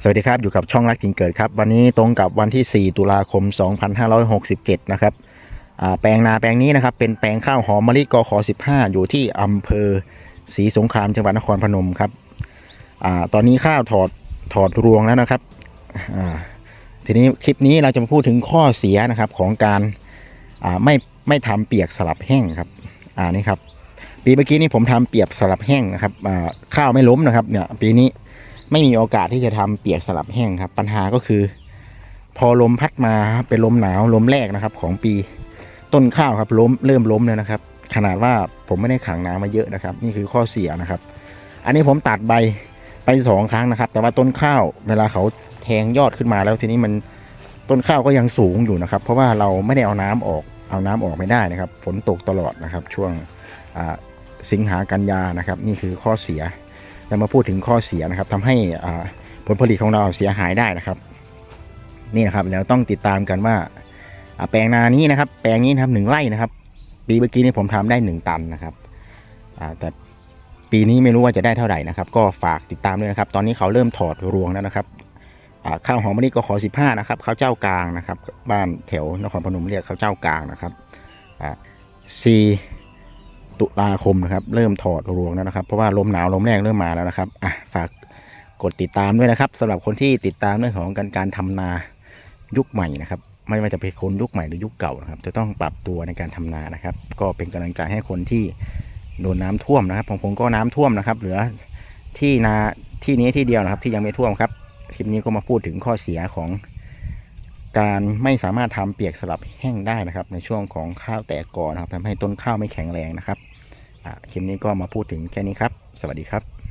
สวัสดีครับ อยู่กับช่องรักจริงเกิดครับ วันนี้ตรงกับวันที่ 4 ตุลาคม 2567 นะครับแปลงนาแปลงนี้นะครับ เป็นแปลงข้าวหอมมะลิกขอ15 อยู่ที่อำเภอศรีสงครามจังหวัดนครพนมครับอตอนนี้ข้าวถอดถอดรวงแล้วนะครับทีนี้คลิปนี้เราจะมาพูดถึงข้อเสียนะครับของการไม่ไม่ทำเปียกสลับแห้งครับอ่านี่ครับปีเมื่อกี้นี้ผมทำเปียกสลับแห้งนะครับข้าวไม่ล้มนะครับเนี่ยปีนี้ ไม่มีโอกาสที่จะทำเปียกสลับแห้งครับ ปัญหาก็คือ พอลมพัดมาเป็นลมหนาวลมแรกนะครับ ของปีต้นข้าวครับล้มเริ่มล้มเลยนะครับ ขนาดว่าผมไม่ได้ขังน้ำมาเยอะนะครับ นี่คือข้อเสียนะครับ อันนี้ผมตัดใบไปสองครั้งนะครับ แต่ว่าต้นข้าวเวลาเขาแทงยอดขึ้นมาแล้วทีนี้มันต้นข้าวก็ยังสูงอยู่นะครับ เพราะว่าเราไม่ได้เอาน้ำออกเอาน้ำออกไม่ได้นะครับ ฝนตกตลอดนะครับ ช่วงสิงหากันยานะครับ นี่คือข้อเสีย จะมาพูดถึงข้อเสียนะครับทำให้ผลผลิตของเราเสียหายได้นะครับ นี่นะครับแล้วต้องติดตามกันว่าแปลงนานี้นะครับ แปลงนี้นะครับหนึ่งไร่นะครับ ปีเมื่อกี้นี่ผมทำได้หนึ่งตันนะครับแต่ปีนี้ไม่รู้ว่าจะได้เท่าไหร่นะครับ ก็ฝากติดตามด้วยนะครับ ตอนนี้เขาเริ่มถอดรวงแล้วนะครับข้าวหอมมะลิก็ขอ 15 นะครับข้าวเจ้ากลางนะครับ บ้านแถวนครพนมเรียกข้าวเจ้ากลางนะครับอ่ ตุลาคมนะครับ เริ่มถอดรวงแล้วนะครับ เพราะว่าลมหนาวลมแรงเริ่มมาแล้วนะครับอะฝากกดติดตามด้วยนะครับสำหรับคนที่ติดตามเรื่องของการการทำนายุคใหม่นะครับ ไม่ว่าจะเป็นคนยุคใหม่หรือยุคเก่านะครับ จะต้องปรับตัวในการทำนานะครับ ก็เป็นกำลังใจให้คนที่โดนน้ำท่วมนะครับของผมก็น้ำท่วมนะครับ เหลือที่นาที่นี้ที่เดียวนะครับ ที่ยังไม่ท่วมครับคลิปนี้ก็มาพูดถึงข้อเสียของ การไม่สามารถทำเปียกสลับแห้งได้นะครับ ในช่วงของข้าวแตกกอนะครับทำให้ต้นข้าวไม่แข็งแรงนะครับอ่าคลิปนี้ก็มาพูดถึงแค่นี้ครับ สวัสดีครับ